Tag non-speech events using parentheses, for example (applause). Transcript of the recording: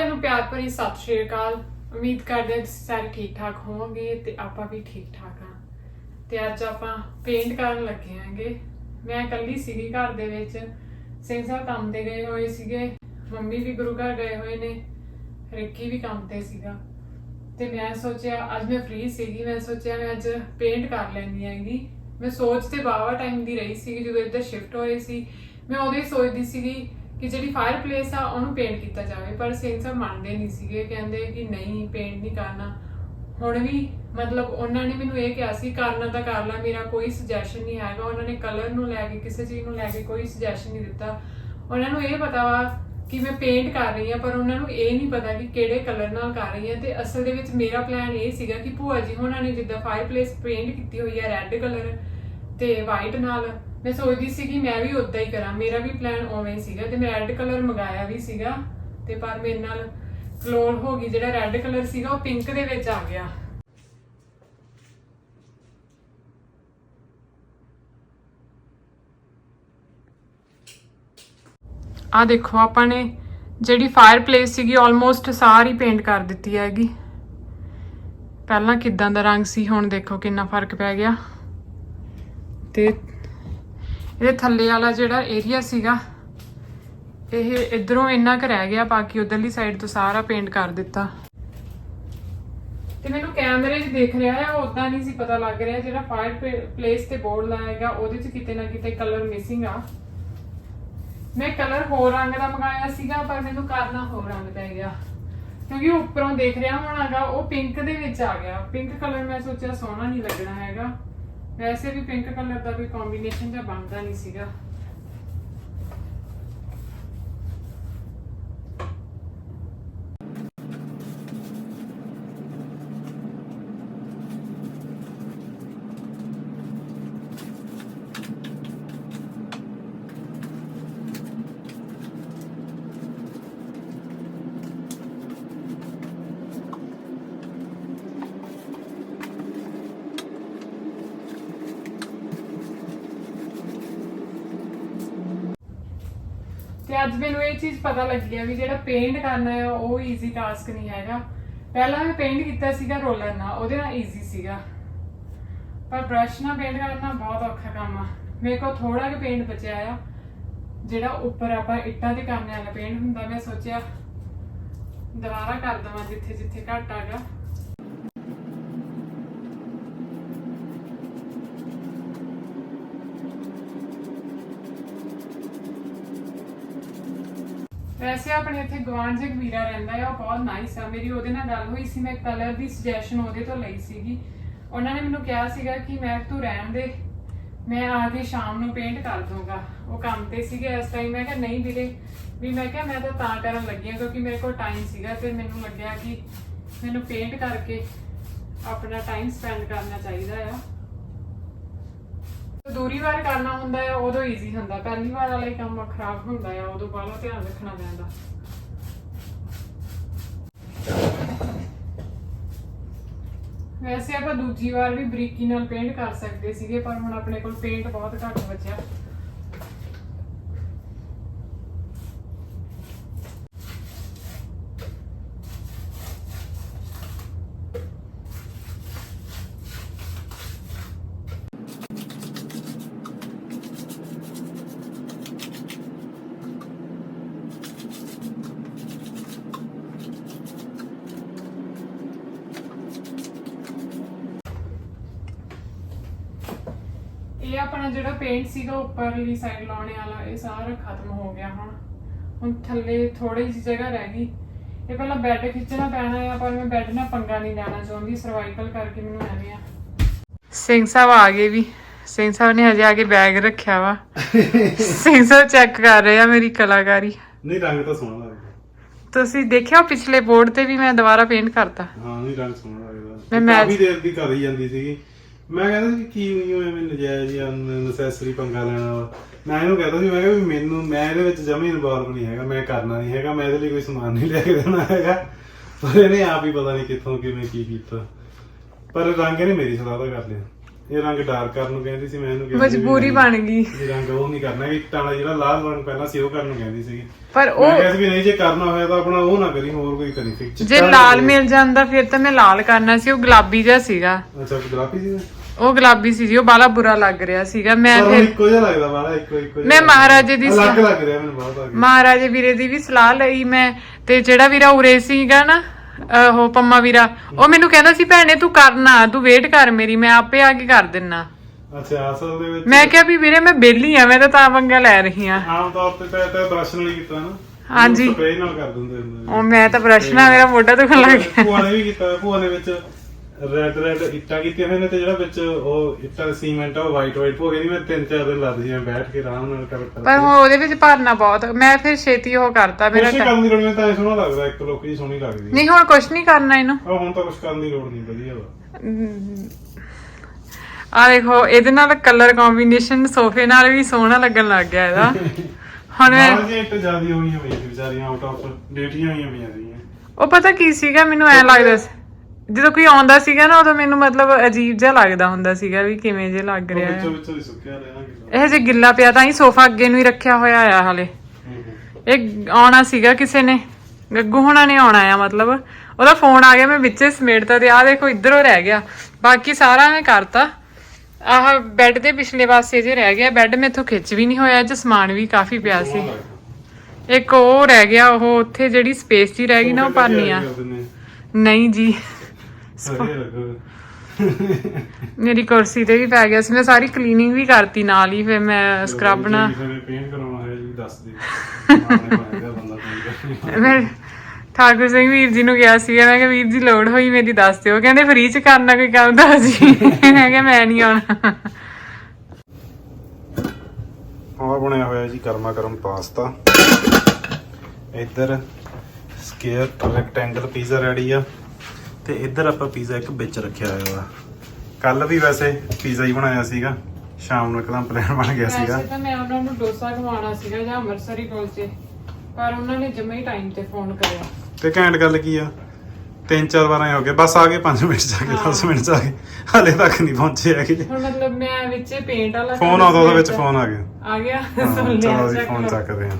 ਸਾਰਿਆਂ ਨੂੰ ਪਿਆਰ ਭਰੀ ਸਤਿ ਸ਼੍ਰੀ ਅਕਾਲ। ਉਮੀਦ ਕਰਦੇ ਹਾਂ ਤੁਸੀਂ ਸਾਰੇ ਠੀਕ ਠਾਕ ਹੋਵੋਗੇ ਤੇ ਆਪਾਂ ਵੀ ਠੀਕ ਠਾਕ ਹਾਂ। ਤੇ ਅੱਜ ਆਪਾਂ ਪੇਂਟ ਕਰਨ ਲੱਗੇ ਆਂਗੇ ਮੈਂ ਇਕੱਲੀ ਸੀਗੀ ਘਰ ਦੇ ਵਿੱਚ। ਸਿੰਘ ਸਾਹਿਬ ਕੰਮ ਤੇ ਗਏ ਹੋਏ ਸੀਗੇ। ਮੰਮੀ ਵੀ ਗੁਰੂ ਘਰ ਗਏ ਹੋਏ ਨੇ। ਰਿੱਕੀ ਵੀ ਕੰਮ ਤੇ ਸੀਗਾ। ਤੇ ਮੈਂ ਸੋਚਿਆ, ਅੱਜ ਮੈਂ ਫ੍ਰੀ ਸੀਗੀ। ਮੈਂ ਸੋਚਿਆ, ਮੈਂ ਅੱਜ ਪੇਂਟ ਕਰ ਲੈਂਦੀ ਹੈਗੀ। ਮੈਂ ਸੋਚ ਤੇ ਬਾਵਾ ਟਾਈਮ ਦੀ ਰਹੀ ਸੀਗੀ ਜਦੋਂ ਇੱਧਰ ਸ਼ਿਫਟ ਹੋਏ ਸੀ। ਮੈਂ ਉਦੋਂ ਹੀ ਸੋਚਦੀ ਸੀਗੀ ਕਿ ਜਿਹੜੀ ਫਾਇਰ ਪਲੇਸ ਆ, ਉਹਨੂੰ ਪੇਂਟ ਕੀਤਾ ਜਾਵੇ। ਪਰ ਸਿੰਘ ਸਾਹਿਬ ਮੰਨਦੇ ਨਹੀਂ ਸੀਗੇ। ਕਹਿੰਦੇ ਕਿ ਨਹੀਂ ਪੇਂਟ ਨਹੀਂ ਕਰਨਾ। ਹੁਣ ਵੀ ਮਤਲਬ ਉਹਨਾਂ ਨੇ ਮੈਨੂੰ ਇਹ ਕਿਹਾ ਸੀ, ਕਰਨਾ ਤਾਂ ਕਰ ਲੈ, ਮੇਰਾ ਕੋਈ ਸੁਜੈਸ਼ਨ ਨਹੀਂ ਹੈਗਾ। ਉਹਨਾਂ ਨੇ ਕਲਰ ਨੂੰ ਲੈ ਕੇ, ਕਿਸੇ ਚੀਜ਼ ਨੂੰ ਲੈ ਕੇ ਕੋਈ ਸੁਜੈਸ਼ਨ ਨਹੀਂ ਦਿੱਤਾ। ਉਹਨਾਂ ਨੂੰ ਇਹ ਪਤਾ ਵਾ ਕਿ ਮੈਂ ਪੇਂਟ ਕਰ ਰਹੀ ਹਾਂ, ਪਰ ਉਹਨਾਂ ਨੂੰ ਇਹ ਨਹੀਂ ਪਤਾ ਕਿ ਕਿਹੜੇ ਕਲਰ ਨਾਲ ਕਰ ਰਹੀ ਹਾਂ। ਤੇ ਅਸਲ ਦੇ ਵਿੱਚ ਮੇਰਾ ਪਲਾਨ ਇਹ ਸੀਗਾ ਕਿ ਭੂਆ ਜੀ ਉਹਨਾਂ ਨੇ ਜਿੱਦਾਂ ਫਾਇਰਪਲੇਸ ਪੇਂਟ ਕੀਤੀ ਹੋਈ ਆ ਰੈੱਡ ਕਲਰ ਤੇ ਵਾਈਟ ਨਾਲ ਮੈਂ ਸੋਚਦੀ ਸੀ ਕਿ ਮੈਂ ਵੀ ਉਦਾਂ ਹੀ ਕਰਾਂ। ਮੇਰਾ ਵੀ ਪਲਾਨ ਉਵੇਂ ਹੀ ਸੀਗਾ ਤੇ ਮੈਂ ਰੈੱਡ ਕਲਰ ਮੰਗਾਇਆ ਵੀ ਸੀਗਾ ਤੇ ਪਰ ਮੇਰੇ ਨਾਲ ਕਲੋਨ ਹੋ ਗਈ। ਜਿਹੜਾ ਰੈੱਡ ਕਲਰ ਸੀਗਾ ਉਹ ਪਿੰਕ ਦੇ ਵਿੱਚ ਆ ਗਿਆ। ਆ ਦੇਖੋ ਆਪਾਂ ਨੇ ਜਿਹੜੀ ਫਾਇਰ ਪਲੇਸ ਸੀਗੀ ਆਲਮੋਸਟ ਸਾਰੀ ਪੇਂਟ ਕਰ ਦਿੱਤੀ ਹੈਗੀ। ਪਹਿਲਾਂ ਕਿਦਾਂ ਦਾ ਰੰਗ ਸੀ, ਹੁਣ ਦੇਖੋ ਕਿੰਨਾ ਫ਼ਰਕ ਪੈ ਗਿਆ। ਤੇ ਇਹਦੇ ਥੱਲੇ ਵਾਲਾ ਜਿਹੜਾ ਏਰੀਆ ਸੀਗਾ, ਇਹ ਇਧਰੋਂ ਇੰਨਾ ਕੁ ਰਹਿ ਗਿਆ, ਬਾਕੀ ਉਧਰਲੀ ਸਾਈਡ ਤੋਂ ਸਾਰਾ ਪੇਂਟ ਕਰ ਦਿੱਤਾ। ਤੇ ਮੈਨੂੰ ਕੈਮਰੇ 'ਚ ਦਿਖ ਰਿਹਾ ਹੈ ਉਦਾਂ ਨਹੀਂ ਸੀ ਪਤਾ ਲੱਗ ਰਿਹਾ ਜਿਹੜਾ ਫਾਇਰ ਪਲੇਸ ਤੇ ਬੋਰਡ ਲਾਇਆ ਹੈਗਾ ਉਹਦੇ 'ਚ ਕਿਤੇ ਨਾ ਕਿਤੇ ਕਲਰ ਮਿਸਿੰਗ ਆ। ਮੈਂ ਕਲਰ ਹੋਰ ਰੰਗ ਦਾ ਮੰਗਾਇਆ ਸੀਗਾ, ਪਰ ਮੈਨੂੰ ਕਰਨਾ ਹੋਰ ਰੰਗ ਪੈ ਗਿਆ। ਕਿਉਂਕਿ ਉਹ ਉੱਪਰੋਂ ਦੇਖ ਰਿਹਾ ਹੋਣਾਗਾ, ਉਹ ਪਿੰਕ ਦੇ ਵਿੱਚ ਆ ਗਿਆ। ਪਿੰਕ ਕਲਰ ਮੈਂ ਸੋਚਿਆ ਸੋਹਣਾ ਨਹੀਂ ਲੱਗਣਾ ਹੈਗਾ। ਵੈਸੇ ਵੀ ਪਿੰਕ ਕਲਰ ਦਾ ਕੋਈ ਕੰਬੀਨੇਸ਼ਨ ਜਿਹਾ ਬਣਦਾ ਨਹੀਂ ਸੀਗਾ। ਤੇ ਅੱਜ ਮੈਨੂੰ ਇਹ ਚੀਜ਼ ਪਤਾ ਲੱਗੀ ਆ ਵੀ ਜਿਹੜਾ ਪੇਂਟ ਕਰਨਾ ਆ ਉਹ ਈਜ਼ੀ ਟਾਸਕ ਨਹੀਂ ਹੈਗਾ। ਪਹਿਲਾਂ ਮੈਂ ਪੇਂਟ ਕੀਤਾ ਸੀਗਾ ਰੋਲਰ ਨਾਲ, ਉਹਦੇ ਨਾਲ ਈਜ਼ੀ ਸੀਗਾ। ਪਰ ਬ੍ਰਸ਼ ਨਾਲ ਪੇਂਟ ਕਰਨਾ ਬਹੁਤ ਔਖਾ ਕੰਮ ਆ। ਮੇਰੇ ਕੋਲ ਥੋੜਾ ਜਿਹਾ ਪੇਂਟ ਬਚਿਆ ਆ, ਜਿਹੜਾ ਉੱਪਰ ਆਪਾਂ ਇੱਟਾਂ ਦੇ ਕਰਨੇ ਵਾਲਾ ਪੇਂਟ ਹੁੰਦਾ, ਮੈਂ ਸੋਚਿਆ ਦੁਬਾਰਾ ਕਰ ਦਵਾਂ ਜਿੱਥੇ ਜਿੱਥੇ ਘੱਟ ਆਗਾ ਵੈਸੇ ਆਪਣੇ ਇੱਥੇ ਗਵਾਂਢ ਚ ਵੀਰਾ ਰਹਿੰਦਾ ਹੈ, ਉਹ ਬਹੁਤ ਨਾਈਸ ਆ। ਮੇਰੀ ਉਹਦੇ ਨਾਲ ਗੱਲ ਹੋਈ ਸੀ, ਮੈਂ ਕਲਰ ਦੀ ਸੁਜੈਸ਼ਨ ਉਹਦੇ ਤੋਂ ਲਈ ਸੀਗੀ। ਉਹਨਾਂ ਨੇ ਮੈਨੂੰ ਕਿਹਾ ਸੀਗਾ ਕਿ ਮੈਂ, ਤੂੰ ਰਹਿਣ ਦੇ, ਮੈਂ ਆ ਕੇ ਸ਼ਾਮ ਨੂੰ ਪੇਂਟ ਕਰ ਦੂੰਗਾ ਉਹ ਕੰਮ ਤੇ ਸੀਗੇ ਇਸ ਟਾਈਮ ਮੈਂ ਕਿਹਾ ਨਹੀਂ ਵੀਰੇ, ਵੀ ਮੈਂ ਕਿਹਾ ਮੈਂ ਤਾਂ ਤਾਂ ਕਰਨ ਲੱਗੀ ਹਾਂ, ਕਿਉਂਕਿ ਮੇਰੇ ਕੋਲ ਟਾਈਮ ਸੀਗਾ ਤੇ ਮੈਨੂੰ ਲੱਗਿਆ ਕਿ ਮੈਨੂੰ ਪੇਂਟ ਕਰਕੇ ਆਪਣਾ ਟਾਈਮ ਸਪੈਂਡ ਕਰਨਾ ਚਾਹੀਦਾ ਆ। ਦੂਰੀ ਵਾਰ ਕਰਨਾ ਹੁੰਦਾ ਹੈ ਉਦੋਂ ਈਜ਼ੀ ਹੁੰਦਾ। ਪਹਿਲੀ ਵਾਰ ਵਾਲਾ ਹੀ ਕੰਮ ਖਰਾਬ ਹੁੰਦਾ ਹੈ ਉਦੋਂ ਬਾਹਲਾ ਧਿਆਨ ਰੱਖਣਾ ਪੈਂਦਾ। ਵੈਸੇ ਆਪਾਂ ਦੂਜੀ ਵਾਰ ਵੀ ਬਰੀਕੀ ਨਾਲ ਪੇਂਟ ਕਰ ਸਕਦੇ ਸੀਗੇ, ਪਰ ਹੁਣ ਆਪਣੇ ਕੋਲ ਪੇਂਟ ਬਹੁਤ ਘੱਟ ਬਚਿਆ। ਇਹ ਆਪਣਾ ਜਿਹੜਾ ਪੇਂਟ ਸੀਗਾ ਉੱਪਰਲੀ ਸਾਈਡ ਲਾਉਣੇ ਵਾਲਾ ਇਹ ਸਾਰਾ ਖਤਮ ਹੋ ਗਿਆ ਹੁਣ। ਹੁਣ ਥੱਲੇ ਥੋੜੀ ਜਿਹੀ ਜਗ੍ਹਾ ਰਹਿ ਗਈ। ਇਹ ਪਹਿਲਾਂ ਬੈੱਡ ਖਿੱਚਣਾ ਪੈਣਾ ਆ ਪਰ ਮੈਂ ਬੈੱਡ ਨਾਲ ਪੰਗਾ ਨਹੀਂ ਲੈਣਾ ਚਾਹੁੰਦੀ ਸਰਵਾਈਕਲ ਕਰਕੇ ਮੈਨੂੰ ਐਵੇਂ ਆ। ਸਿੰਘ ਸਾਹਿਬ ਆ ਗਏ ਵੀ। ਸਿੰਘ ਸਾਹਿਬ ਨੇ ਹਜੇ ਆ ਕੇ ਬੈਗ ਰੱਖਿਆ ਵਾ। ਸਿੰਘ ਸਾਹਿਬ ਚੈੱਕ ਕਰ ਰਹੇ ਆ ਮੇਰੀ ਕਲਾਕਾਰੀ। ਨਹੀਂ ਰੰਗ ਤਾਂ ਸੋਹਣਾ ਲੱਗਦਾ। ਤੁਸੀਂ ਦੇਖਿਆ ਪਿਛਲੇ ਬੋਰਡ ਤੇ ਵੀ ਮੈਂ ਦੁਬਾਰਾ ਪੇਂਟ ਕਰਤਾ? ਹਾਂ ਨਹੀਂ ਰੰਗ ਸੋਹਣਾ ਲੱਗਦਾ। ਮੈਂ ਮੈਚ- ਕਾਫੀ ਦੇਰ ਦੀ ਕਰ ਹੀ ਜਾਂਦੀ ਸੀਗੀ। ਮੈਂ ਕਹਿੰਦਾ ਸੀ ਕੀ ਹੋਈ ਹੋਏ ਮੈਂ ਨਜਾਇਜ਼ ਜਾਂ ਨੈਸੈਸਰੀ ਪੰਗਾ ਲੈਣਾ ਵਾ। ਮੈਂ ਇਹਨੂੰ ਕਹਿੰਦਾ ਸੀ ਮੈਂ ਕਿਹਾ ਵੀ ਮੈਨੂੰ ਮੈਂ ਇਹਦੇ ਵਿੱਚ ਜਮੀ ਇਨਵੋਲਵ ਨਹੀਂ ਹੈਗਾ ਮੈਂ ਕਰਨਾ ਨਹੀਂ ਹੈਗਾ ਮੈਂ ਇਹਦੇ ਲਈ ਕੋਈ ਸਮਾਨ ਨਹੀਂ ਲੈ ਕੇ ਦੇਣਾ ਹੈਗਾ। ਪਰ ਇਹਨੇ ਆਪ ਹੀ ਪਤਾ ਨਹੀਂ ਕਿੱਥੋਂ ਕਿਵੇਂ ਕੀ ਕੀਤਾ। ਪਰ ਰੰਗ ਇਹਨੇ ਮੇਰੀ ਸਲਾਹ ਦਾ ਕਰ ਲਿਆ। ਇਹ ਰੰਗ ਡਾਰਕ ਕਰਨ ਨੂੰ ਕਹਿੰਦੀ ਸੀ ਮੈਂ ਇਹਨੂੰ ਕਿਹਾ ਸੀ ਵੀ ਮਜਬੂਰੀ ਬਣ ਗਈ। ਇਹ ਰੰਗ ਉਹ ਨਹੀਂ ਕਰਨਾ ਇੱਟਾਂ ਵਾਲਾ ਜਿਹੜਾ ਲਾਲ ਰੰਗ ਪਹਿਲਾਂ ਸੀ ਉਹ ਕਰਨ ਨੂੰ ਕਹਿੰਦੀ ਸੀ ਪਰ ਮੈਂ ਉਹ ਕਿਹਾ ਸੀ ਵੀ ਨਹੀਂ ਜੇ ਕਰਨਾ ਹੋਇਆ ਤਾਂ ਆਪਣਾ ਉਹ ਨਾ ਕਰੀ ਹੋਰ ਕੋਈ ਕਰੀ। ਫਿਰ ਜੇ ਲਾਲ ਮਿਲ ਜਾਂਦਾ ਫਿਰ ਤਾਂ ਮੈਂ ਲਾਲ ਕਰਨਾ ਸੀ ਉਹ ਗੁਲਾਬੀ ਜਿਹਾ ਸੀਗਾ। ਅੱਛਾ ਗੁਲਾਬੀ ਸੀ। ਉਹ ਗੁਲਾਬੀ ਸੀ ਜੀ ਉਹ ਬਾਲਾ ਬੁਰਾ ਲੱਗ ਰਿਹਾ ਸੀਗਾ। ਮੈਂ ਪਰ ਉਹ ਫਿਰ ਇੱਕੋ ਜਿਹਾ ਲੱਗਦਾ ਵਾਲਾ ਇੱਕੋ ਇੱਕੋ ਜਿਹਾ ਮੈਂ ਮਹਾਰਾਜੇ ਦੀ ਅਲੱਗ ਲੱਗ ਰਿਹਾ ਮੈਨੂੰ ਬਹੁਤ ਆ ਗਿਆ ਮਹਾਰਾਜੇ ਵੀਰੇ ਦੀ ਵੀ ਸਲਾਹ ਲਈ ਮੈਂ ਤੇ ਜਿਹੜਾ ਵੀਰਾ ਉਰੇ ਸੀਗਾ ਨਾ ਉਹ ਪੰਮਾ ਵੀਰਾ ਉਹ ਮੈਨੂੰ ਕਹਿੰਦਾ ਸੀ ਭੈਣੇ ਤੂੰ ਕਰਨਾ ਤੂੰ ਵੇਟ ਕਰ ਮੇਰੀ ਮੈਂ ਆਪੇ ਆ ਕੇ ਕਰ ਦਿੰਨਾ। ਅੱਛਾ ਅਸਲ ਦੇ ਵਿੱਚ ਮੈਂ ਕਿਹਾ ਵੀ ਵੀਰੇ ਮੈਂ ਬੇਲੀ ਆ ਮੈਂ ਤਾਂ ਤਾਂ ਪੰਗਾ ਲੈ ਰਹੀ ਆ। ਆਮ ਤੌਰ ਤੇ ਤਾਂ ਤਾਂ ਬ੍ਰਸ਼ ਨਾਲ ਹੀ ਕੀਤਾ ਨਾ। ਹਾਂਜੀ। ਸਪਰੇਅ ਨਾਲ ਕਰ ਦਿੰਦੇ ਹੁੰਦੇ ਉਹ ਮੈਂ ਤਾਂ ਬ੍ਰਸ਼ ਨਾਲ ਮੇਰਾ ਮੋਢਾ ਦੁਖਣ ਲੱਗ ਗਿਆ ਭੂਆ ਨੇ ਵੀ ਕੀਤਾ ਭੂਆ ਵਿੱਚ ਰੈੱਡ ਰੈੱਡ ਇੱਟਾਂ ਕੀਤੀਆਂ ਹੋਈਆਂ ਨੇ ਤੇ ਜਿਹੜਾ ਵਿੱਚ ਉਹ ਇੱਟਾਂ ਦਾ ਸੀਮੈਂਟ ਆ ਉਹ ਵਾਈਟ ਵਾਈਟ ਭੂਆ ਕਹਿੰਦੀ ਮੈਂ ਤਿੰਨ ਚਾਰ ਦਿਨ ਲੱਗਦੇ ਸੀ ਮੈਂ ਬੈਠ ਕੇ ਆਰਾਮ ਨਾਲ ਕਰ ਕਰ ਪਰ ਹੁਣ ਉਹਦੇ ਵਿੱਚ ਭਰਨਾ ਬਹੁਤ ਮੈਂ ਫਿਰ ਛੇਤੀ ਉਹ ਕਰਤਾ ਮੇਰਾ ਕੁਛ ਕਰਨ ਦੀ ਲੋੜ ਨਹੀਂ ਤਾਂ ਇਹ ਸੋਹਣਾ ਲੱਗਦਾ ਇੱਕ ਲੋਕ ਜੀ ਸੋਹਣੀ ਲੱਗਦੀ ਨਹੀਂ ਹੁਣ ਕੁਛ ਨਹੀਂ ਕਰਨਾ ਇਹਨੂੰ। ਆ ਹੁਣ ਤਾਂ ਕੁਛ ਕਰਨ ਦੀ ਲੋੜ ਨਹੀਂ ਵਧੀਆ ਵਾ। ਆ ਦੇਖੋ ਇਹਦੇ ਨਾਲ ਕਲਰ ਕੰਬੀਨੇਸ਼ਨ ਸੋਫੇ ਨਾਲ ਵੀ ਸੋਹਣਾ ਲੱਗਣ ਲੱਗ ਗਿਆ ਇਹਦਾ। (laughs) ਹੁਣ ਮੈਂ ਨਾਲ ਜੀ ਇੱਟ ਜਿਆਦੀ ਹੋਈਆਂ ਹੋਈਆਂ ਸੀ ਵਿਚਾਰੀਆਂ ਆਊਟ ਆਫ ਡੇਟੀਆਂ ਹੋਈਆਂ ਹੋਈਆਂ ਸੀ ਉਹ ਪਤਾ ਕੀ ਸੀਗਾ ਮੈਨੂੰ ਐ ਲੱਗਦਾ ਸੀ। ਜਦੋਂ ਕੋਈ ਆਉਂਦਾ ਸੀਗਾ ਨਾ ਉਦੋਂ ਮੈਨੂੰ ਮਤਲਬ ਅਜੀਬ ਜਿਹਾ ਲੱਗਦਾ ਹੁੰਦਾ ਸੀਗਾ ਵੀ ਕਿਵੇਂ ਜੇ ਲੱਗ ਰਿਹਾ। ਹੈ ਵਿੱਚੋਂ ਵਿੱਚੋਂ ਹੀ ਸੁੱਕਿਆ ਰਹਿਣਾ ਕਿਦਾ? ਇਹ ਜੇ ਗਿੱਲਾ ਪਿਆ ਤਾਂ ਹੀ ਸੋਫਾ ਅੱਗੇ ਨੂੰ ਹੀ ਰੱਖਿਆ ਹੋਇਆ ਆ ਹਲੇ। ਇਹ ਆਉਣਾ ਸੀਗਾ ਕਿਸੇ ਨੇ। ਗੱਗੂ ਹੋਣਾ ਨੇ ਆਉਣਾ ਆ ਮਤਲਬ। ਉਹਦਾ ਫੋਨ ਆ ਗਿਆ ਮੈਂ ਵਿੱਚੇ ਸਮੇਟਤਾ ਤੇ ਆਹ ਦੇਖੋ ਇੱਧਰੋਂ ਰਹਿ ਗਿਆ। ਬਾਕੀ ਸਾਰਾ ਮੈਂ ਕਰਤਾ। ਆਹ ਬੈੱਡ ਦੇ ਪਿਛਲੇ ਪਾਸੇ ਜੇ ਰਹਿ ਗਿਆ। ਬੈੱਡ ਮੇਥੋਂ ਖਿੱਚ ਵੀ ਨਹੀਂ ਹੋਇਆ 'ਚ ਸਮਾਨ ਵੀ ਕਾਫੀ ਪਿਆ ਸੀ। ਇੱਕ ਉਹ ਰਹਿ ਗਿਆ ਉਹ ਉੱਥੇ ਜਿਹੜੀ ਸਪੇਸ ਜੀ ਰਹਿ ਗਈ ਨਾ ਉਹ ਭਰਨੀ ਆ। ਨਹੀਂ ਜੀ। ਮੇਰੀ ਕੁਰਸੀ ਤੇ ਵੀ ਪੈ ਗਿਆ ਸੀ। ਮੈਂ ਸਾਰੀ ਕਲੀਨਿੰਗ ਵੀ ਕਰਤੀ ਨਾਲ ਹੀ ਫਿਰ ਮੈਂ ਸਕਰਬ ਨਾਲ। ਪੇਂਟ ਕਰਾਉਣਾ ਹੈ ਜੀ ਦੱਸ ਦੇ ਮਾਰਨੇ ਪਾਏਗਾ ਬੰਦਾ paint ਕਰਨੀ। ਮੈਂ ਠਾਕੁਰ ਸਿੰਘ ਵੀਰ ਜੀ ਨੂੰ ਗਿਆ ਸੀ ਮੈਂ ਕਿਹਾ ਵੀਰ ਜੀ ਲੋੜ ਹੋਈ ਮੇਰੀ ਦੱਸ ਦਿਓ। ਕਹਿੰਦੇ ਫ੍ਰੀ ਚ ਕਰਨਾ ਕੋਈ ਕੰਮ ਤਾਂ ਜੀ। ਮੈਂ ਕਿਹਾ ਮੈਂ ਨਹੀਂ ਆਉਣਾ। ਆਹ ਬਣਿਆ ਹੋਇਆ ਜੀ ਗਰਮਾ ਗਰਮ ਪਾਸਤਾ। ਇੱਧਰ ਸਕੁਅਰ ਰੈਕਟੈਂਗਲ ਪੀਜ਼ਾ ਰੈਡੀ ਆ। ਤੇ ਇੱਧਰ ਆਪਾਂ ਪੀਜ਼ਾ ਇੱਕ ਵਿੱਚ ਰੱਖਿਆ ਹੋਇਆ ਵਾ। ਕੱਲ ਵੀ ਵੈਸੇ ਪੀਜ਼ਾ ਹੀ ਬਣਾਇਆ ਸੀਗਾ ਸ਼ਾਮ ਨੂੰ ਇੱਕਦਮ ਪਲਾਨ ਬਣ ਗਿਆ ਸੀਗਾ। ਵੈਸੇ ਤਾਂ ਮੈਂ ਉਹਨਾਂ ਨੂੰ ਡੋਸਾ ਖਵਾਉਣਾ ਸੀਗਾ ਜਾਂ ਅੰਮ੍ਰਿਤਸਰੀ ਕੋਲ ਤੇ ਪਰ ਉਹਨਾਂ ਨੇ ਜਮੇ ਹੀ ਟਾਈਮ ਤੇ ਫੋਨ ਕਰਿਆ। ਤੇ ਘੈਂਟ ਗੱਲ ਕੀ ਆ ਤਿੰਨ ਚਾਰ ਵਾਰ ਆਏ ਹੋ ਗਏ ਬਸ ਆ ਗਏ 5 ਮਿੰਟ ਆ ਗਏ 10 ਮਿੰਟ ਆ ਗਏ ਹਾਲੇ ਤੱਕ ਨਹੀਂ ਪਹੁੰਚੇ ਹੈਗੇ। ਹੁਣ ਮਤਲਬ ਮੈਂ ਵਿੱਚੇ ਪੇਂਟ ਵਾਲਾ ਫੋਨ ਆਉਂਦਾ ਉਹਦੇ ਵਿੱਚ ਫੋਨ ਆ ਗਿਆ। ਆ ਗਿਆ। ਹਾਂ, ਸੁਣ ਲਿਆ ਚਲੋ ਜੀ ਚੱਕ ਫੋਨ ਲਓ। ਚੱਕਦੇ ਹਾਂ।